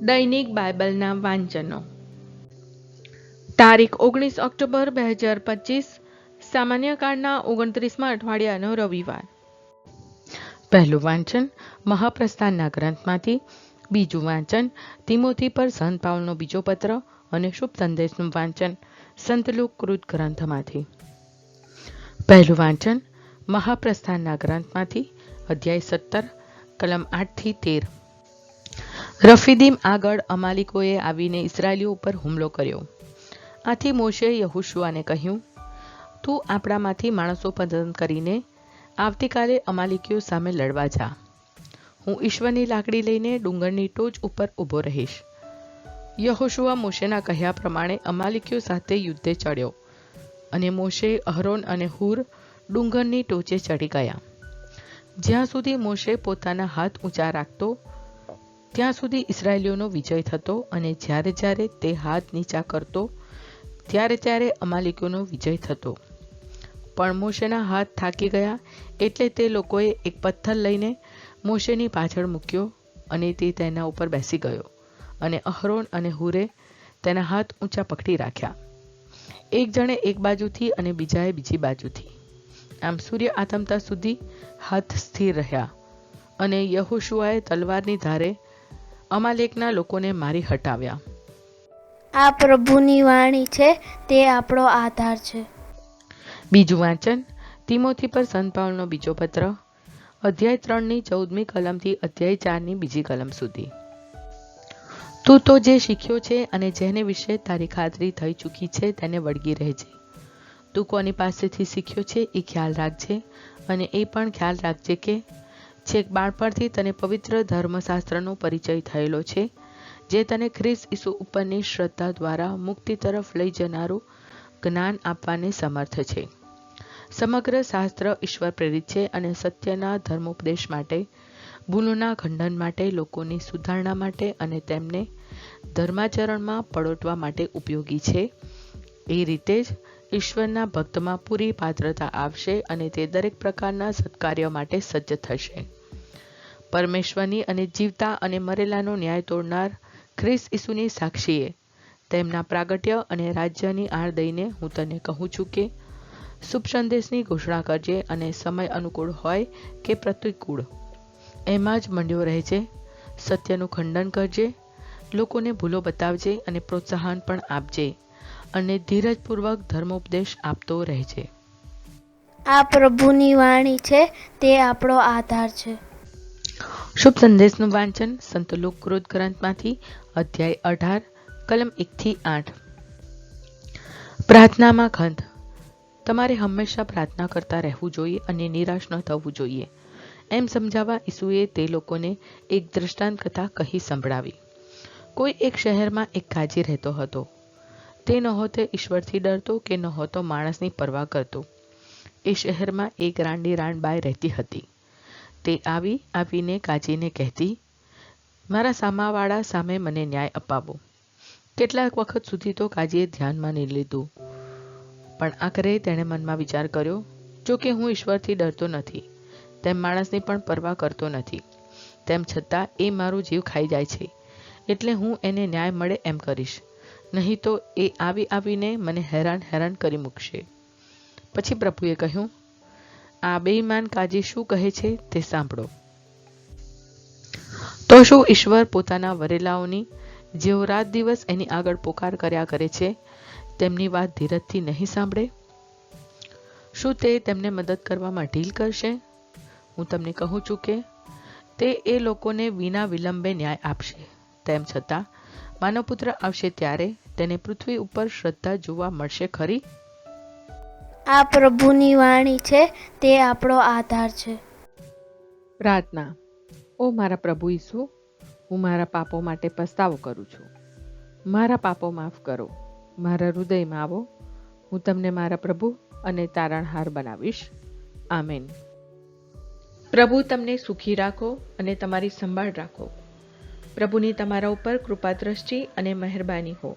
દૈનિક બાઇબલના વાંચનો. તારીખ ઓગણીસ ઓક્ટોબર બે હજાર પચીસ સામાન્ય કાળના ઓગણત્રીસમાં અઠવાડિયાનો રવિવાર. પહેલું વાંચન મહાપ્રસ્થાનના ગ્રંથમાંથી, બીજું વાંચન તિમોથી પર સંત પાઉલનો બીજો પત્ર અને શુભ સંદેશનું વાંચન સંતલોકૃત કૃત ગ્રંથમાંથી. પહેલું વાંચન મહાપ્રસ્થાનના ગ્રંથમાંથી, અધ્યાય સત્તર, કલમ આઠથી તેર. રફીદીમ આગળ અમાલિકોએ આવીને ઇસરાયલીઓ ઉપર હુમલો કર્યો. આથી મોશે યહુશુઆને કહ્યું, તું આપણામાંથી માણસો પસંદ કરીને આવતીકાલે અમાલિકીઓ સામે લડવા જા. હું ઈશ્વરની લાકડી લઈને ડુંગરની ટોચ ઉપર ઊભો રહીશ. યહોશુઆ મોશેના કહ્યા પ્રમાણે અમાલિકીઓ સાથે યુદ્ધે ચડ્યો અને મોશે અહરોન અને હુર ડુંગરની ટોચે ચડી ગયા. જ્યાં સુધી મોશે પોતાના હાથ ઊંચા રાખતો ત્યાં સુધી ઇસરાયેલીઓનો વિજય થતો અને જ્યારે જ્યારે તે હાથ નીચા કરતો, ત્યારે ત્યારે અમાલિકોનો વિજય થતો. પણ મોશેના હાથ થાકી ગયા એટલે તે લોકોએ એક પથ્થર લઈને મોશેની પાછળ મૂક્યો અને તે તેના ઉપર બેસી ગયો અને અહરોન અને હુરે તેના હાથ ઊંચા પકડી રાખ્યા. એક જણે એક બાજુથી અને બીજાએ બીજી બાજુથી. આમ સૂર્ય આથમતા સુધી હાથ સ્થિર રહ્યા અને યહોશુઆએ તલવારની ધારે અમાલેકના લોકોને મારી હટાવ્યા. આ પ્રભુની વાણી છે તે આપણો આધાર છે. બીજું વાંચન તિમોથી પર સંત પાવલનો બીજો પત્ર અધ્યાય ત્રણની ચૌદમી કલમથી અધ્યાય ચારની બીજી કલમ સુધી. તું તો જે શીખ્યો છે અને જેને વિશે તારી ખાતરી થઈ ચૂકી છે તેને વળગી રહેજે. તું કોની પાસેથી શીખ્યો છે એ ખ્યાલ રાખજે અને એ પણ ખ્યાલ રાખજે કે છેક બાળપણથી તને પવિત્ર ધર્મશાસ્ત્રનો પરિચય થયેલો છે, જે તને ખ્રિસ્ત ઈસુ ઉપરની શ્રદ્ધા દ્વારા મુક્તિ તરફ લઈ જનારું જ્ઞાન આપવાને સમર્થ છે. સમગ્ર શાસ્ત્ર ઈશ્વર પ્રેરિત છે અને સત્યના ધર્મોપદેશ માટે, ભૂલોના ખંડન માટે, લોકોની સુધારણા માટે અને તેમને ધર્માચરણમાં પળોટવા માટે ઉપયોગી છે. એ રીતે જ ઈશ્વરના ભક્તમાં પૂરી પાત્રતા આવશે અને તે દરેક પ્રકારના સત્કાર્ય માટે સજ્જ થશે. પરમેશ્વરની અને જીવતા અને મરેલાનો ન્યાય તોડનાર ખ્રિસ્ત ઈસુની સાક્ષીએ તેમના પ્રાગટ્ય અને રાજ્યની આળ દઈને હું તને કહું છું કે, શુભ સંદેશની ઘોષણા કરજે અને સમય અનુકૂળ હોય કે પ્રતિકૂળ. એમાં જ મંડ્યો રહેજે, સત્યનું ખંડન કરજે, લોકોને ભૂલો બતાવજે અને પ્રોત્સાહન પણ આપજે. અને ધીરજપૂર્વક ધર્મોપદેશ આપતો રહેજે આ પ્રભુની વાણી છે તે આપણો આધાર છે. શુભ સંદેશનું વાંચન સંત લોકકૃત ગ્રંથમાંથી અધ્યાય અઢાર કલમ એકથી આઠ. પ્રાર્થનામાં ખંત. તમારે હંમેશા પ્રાર્થના કરતા રહેવું જોઈએ અને નિરાશ ન થવું જોઈએ. એમ સમજાવવા ઈસુએ તે લોકોને એક દ્રષ્ટાંત કથા કહી સંભળાવી. કોઈ એક શહેરમાં એક કાજી રહેતો હતો. તે નહોતે ઈશ્વરથી ડરતો કે નહોતો માણસની પરવા કરતો. એ શહેરમાં એક રાંડી રાણબાઈ રહેતી હતી. તે આવી આવીને કાજીને કહેતી, મારા સામાવાળા સામે મને ન્યાય અપાવો. કેટલાક વખત સુધી તો કાજીએ ધ્યાનમાં નહીં લીધું. પણ આખરે તેણે મનમાં વિચાર કર્યો, જો કે હું ઈશ્વરથી ડરતો નથી, તેમ માણસની પણ પરવા કરતો નથી. તેમ છતાં એ મારો જીવ ખાઈ જાય છે, એટલે હું એને ન્યાય મળે એમ કરીશ. નહીં તો એ આવી આવીને મને હેરાન હેરાન કરી મૂકશે. પછી પ્રભુએ કહ્યું, આ બેઈમાન કાજી શું કહે છે તે સાંભળો. તો શું ઈશ્વર પોતાના વરેલાઓની જેઓ રાત દિવસ એની આગળ પોકાર કર્યા કરે છે, તેમની વાત ધીરજથી નહીં સાંભળે? શું તે તેમને મદદ કરવામાં ઢીલ કરશે? હું તમને કહું છું કે તે એ લોકોને વિના વિલંબે ન્યાય આપશે. તેમ છતાં, માનવપુત્ર આવશે ત્યારે તેને પૃથ્વી ઉપર શ્રદ્ધા જોવા મળશે ખરી? આ પ્રભુની વાણી છે તે આપણો આધાર છે. પ્રાર્થના. ઓ મારા પ્રભુ ઈસુ હું મારા પાપો માટે પસ્તાવો કરું છું. મારા પાપો માફ કરો. મારા હૃદયમાં આવો. હું તમને મારા પ્રભુ અને તારણહાર બનાવીશ. આમેન. પ્રભુ તમને સુખી રાખો અને તમારી સંભાળ રાખો. પ્રભુની તમારા ઉપર કૃપા દ્રષ્ટિ અને મહેરબાની હો.